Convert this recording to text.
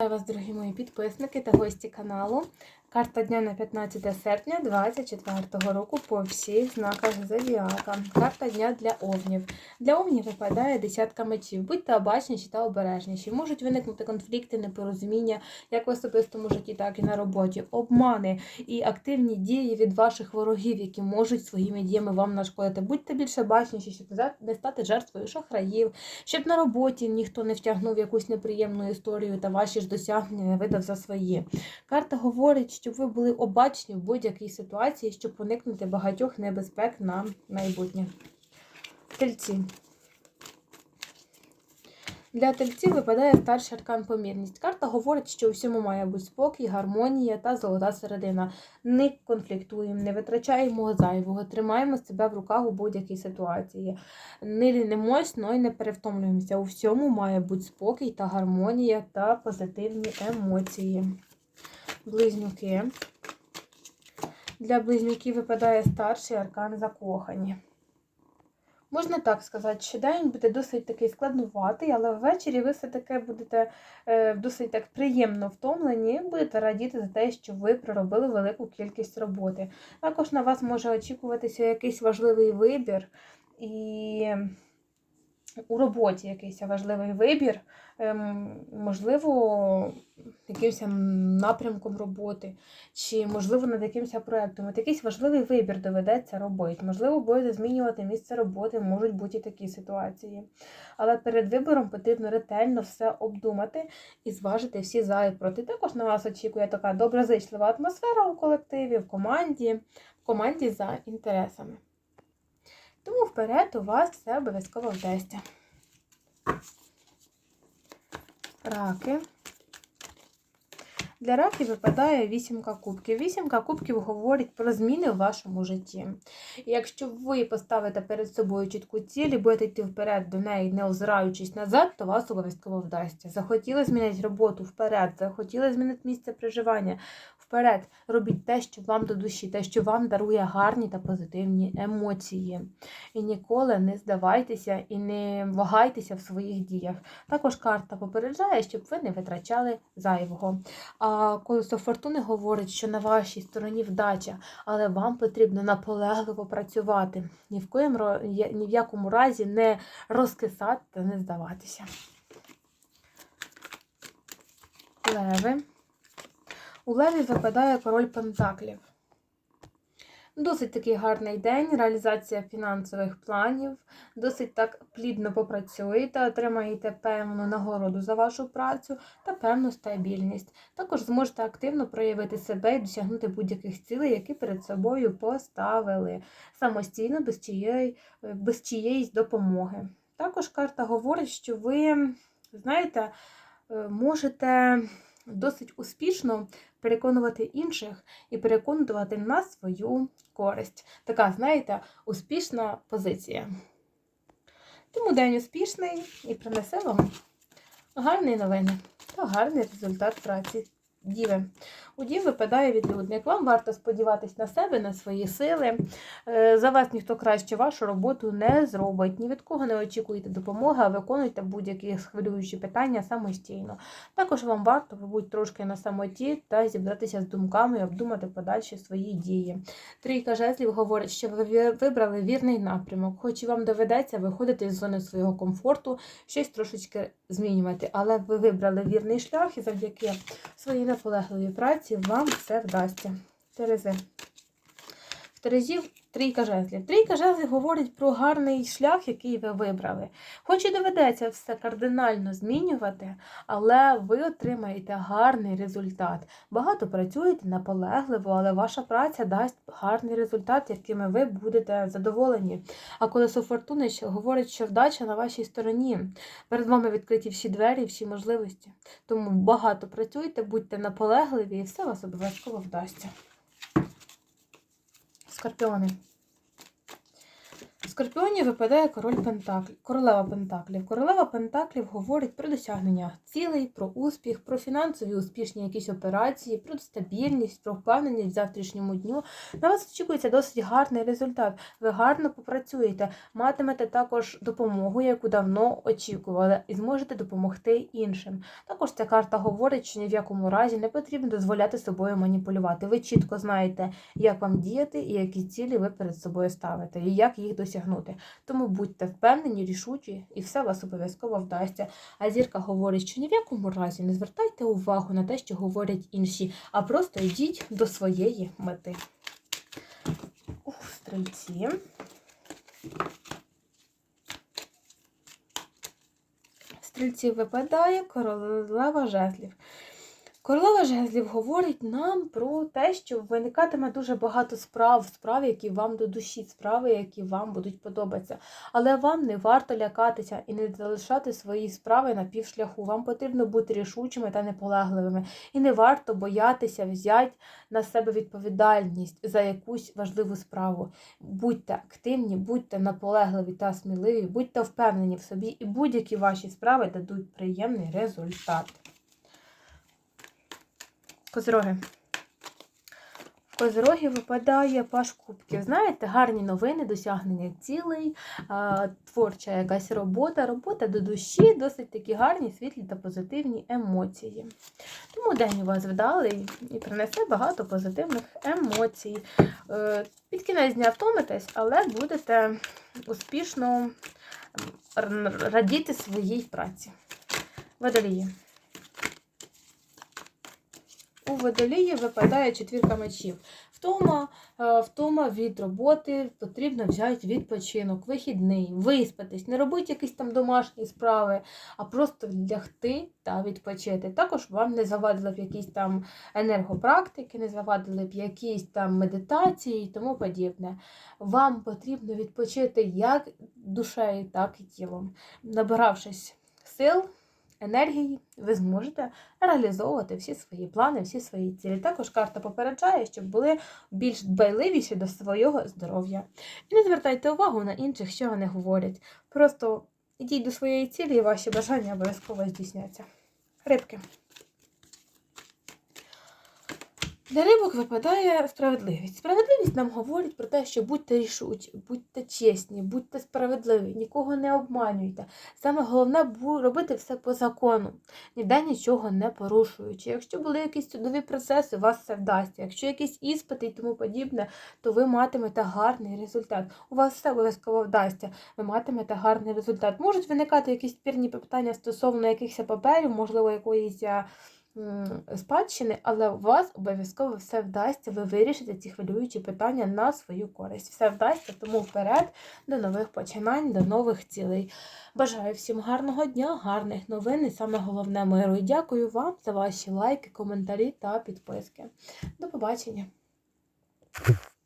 Вітаю вас, дорогі мої підписники та гості каналу. Карта дня на 15 серпня 2024 року по всіх знаках Зодіака. Карта дня для овнів. Для овнів випадає десятка мечів. Будьте обачніші та обережніші. Можуть виникнути конфлікти, непорозуміння як в особистому житті, так і на роботі. Обмани і активні дії від ваших ворогів, які можуть своїми діями вам нашкодити. Будьте більше бачніші, щоб не стати жертвою шахраїв, щоб на роботі ніхто не втягнув якусь неприємну історію та ваші ж досягнення не видав за свої. Карта говорить, щоб ви були обачні в будь-якій ситуації, щоб уникнути багатьох небезпек на майбутнє. Тельці. Для тельців випадає старший аркан помірність. Карта говорить, що у всьому має бути спокій, гармонія та золота середина. Не конфліктуємо, не витрачаємо зайвого, тримаємо себе в руках у будь-якій ситуації. Не лінимось, но й не перевтомлюємося. У всьому має бути спокій та гармонія та позитивні емоції. Близнюки. Для близнюків випадає старший аркан закохані. Можна так сказати, що день буде досить такий складнуватий, але ввечері ви все-таки будете е, досить так приємно втомлені, будете радіти за те, що ви проробили велику кількість роботи. Також на вас може очікуватися якийсь важливий вибір і у роботі якийсь важливий вибір, ем, можливо, якимось напрямком роботи, чи, можливо, над якимось проєктом. От якийсь важливий вибір доведеться робити. Можливо, будете змінювати місце роботи, можуть бути і такі ситуації. Але перед вибором потрібно ретельно все обдумати і зважити всі за і проти. Також на вас очікує така доброзичлива атмосфера у колективі, в команді, в команді за інтересами. Тому вперед у вас все обов'язково вдасться. Раки. Для раків випадає вісімка кубків. Вісімка кубків говорить про зміни в вашому житті. І якщо ви поставите перед собою чітку ціль і будете йти вперед до неї, не озираючись назад, то вас обов'язково вдасться. Захотіли змінити роботу вперед, захотіли змінити місце проживання вперед. Робіть те, що вам до душі, те, що вам дарує гарні та позитивні емоції. І ніколи не здавайтеся і не вагайтеся в своїх діях. Також карта попереджає, щоб ви не витрачали зайвого. А колесо фортуни говорить, що на вашій стороні вдача, але вам потрібно наполегливо працювати. Ні в, коїм, ні в якому разі не розкисати та не здаватися. Леви. У Леві випадає король Пентаклів. Досить такий гарний день, реалізація фінансових планів, досить так плідно попрацюєте, отримаєте певну нагороду за вашу працю та певну стабільність. Також зможете активно проявити себе і досягнути будь-яких цілей, які перед собою поставили самостійно, без чиєї, без чиєїсь допомоги. Також карта говорить, що ви, знаєте, можете досить успішно переконувати інших і переконувати на свою користь. Така, знаєте, успішна позиція. Тому день успішний і принесе вам гарні новини та гарний результат праці. Діви. У дів випадає відлюдник. Вам варто сподіватись на себе, на свої сили. Е, за вас ніхто краще вашу роботу не зробить. Ні від кого не очікуйте допомоги, а виконуйте будь-які схвилюючі питання самостійно. Також вам варто побути трошки на самоті та зібратися з думками і обдумати подальші свої дії. Трійка жезлів говорить, що ви вибрали вірний напрямок, хоч і вам доведеться виходити з зони свого комфорту, щось трошечки змінювати. Але ви вибрали вірний шлях і завдяки своїй наполегливій праці вам все вдасться. Терези. В Терезів трійка жезлів. Трійка жезлів говорить про гарний шлях, який ви вибрали. Хоч і доведеться все кардинально змінювати, але ви отримаєте гарний результат. Багато працюєте наполегливо, але ваша праця дасть гарний результат, якими ви будете задоволені. А колесо фортуни говорить, що вдача на вашій стороні. Перед вами відкриті всі двері, всі можливості. Тому багато працюйте, будьте наполегливі, і все вас обов'язково вдасться. Скорпіони. У Скорпіоні випадає король Пентаклів, королева Пентаклів. Королева Пентаклів говорить про досягнення цілей, про успіх, про фінансові успішні якісь операції, про стабільність, про впевненість в завтрашньому дню. На вас очікується досить гарний результат. Ви гарно попрацюєте, матимете також допомогу, яку давно очікували, і зможете допомогти іншим. Також ця карта говорить, що ні в якому разі не потрібно дозволяти собою маніпулювати. Ви чітко знаєте, як вам діяти і які цілі ви перед собою ставите, і як їх досягнути. Тому будьте впевнені, рішучі, і все вас обов'язково вдасться. А зірка говорить, що ні в якому разі не звертайте увагу на те, що говорять інші, а просто йдіть до своєї мети. Ух, стрільці. Стрільці випадає королева жезлів. Королева жезлів говорить нам про те, що виникатиме дуже багато справ, справ, які вам до душі, справи, які вам будуть подобатися. Але вам не варто лякатися і не залишати свої справи на півшляху. Вам потрібно бути рішучими та неполегливими. І не варто боятися взяти на себе відповідальність за якусь важливу справу. Будьте активні, будьте наполегливі та сміливі, будьте впевнені в собі, і будь-які ваші справи дадуть приємний результат. Козроги. В Козроги випадає паш кубків. Знаєте, гарні новини, досягнення цілей, творча якась робота, робота до душі, досить такі гарні, світлі та позитивні емоції. Тому день у вас вдалий і принесе багато позитивних емоцій. Е, Під кінець дня втомитесь, але будете успішно радіти своїй праці. Водолії. Водолії випадає четвірка мечів. Втома, е, втома від роботи потрібно взяти відпочинок, вихідний, виспатись, не робити якісь там домашні справи, а просто лягти та відпочити. Також вам не завадили б якісь там енергопрактики, не завадили б якісь там медитації і тому подібне. Вам потрібно відпочити як душею, так і тілом. Набиравшись сил, енергії, ви зможете реалізовувати всі свої плани, всі свої цілі. Також карта попереджає, щоб були більш дбайливіші до свого здоров'я. І не звертайте увагу на інших, що вони говорять. Просто йдіть до своєї цілі, і ваші бажання обов'язково здійсняться. Рибки. Для рибок випадає справедливість. Справедливість нам говорить про те, що будьте рішучі, будьте чесні, будьте справедливі, нікого не обманюйте. Саме головне робити все по закону, ніде нічого не порушуючи. Якщо були якісь судові процеси, у вас все вдасться. Якщо якісь іспити і тому подібне, то ви матимете гарний результат. У вас все обов'язково вдасться. Ви матимете гарний результат. Можуть виникати якісь спірні питання стосовно якихось паперів, можливо, якоїсь. М, спадщини, але у вас обов'язково все вдасться, ви вирішите ці хвилюючі питання на свою користь. Все вдасться, тому вперед до нових починань, до нових цілей. Бажаю всім гарного дня, гарних новин і саме головне миру. І дякую вам за ваші лайки, коментарі та підписки. До побачення!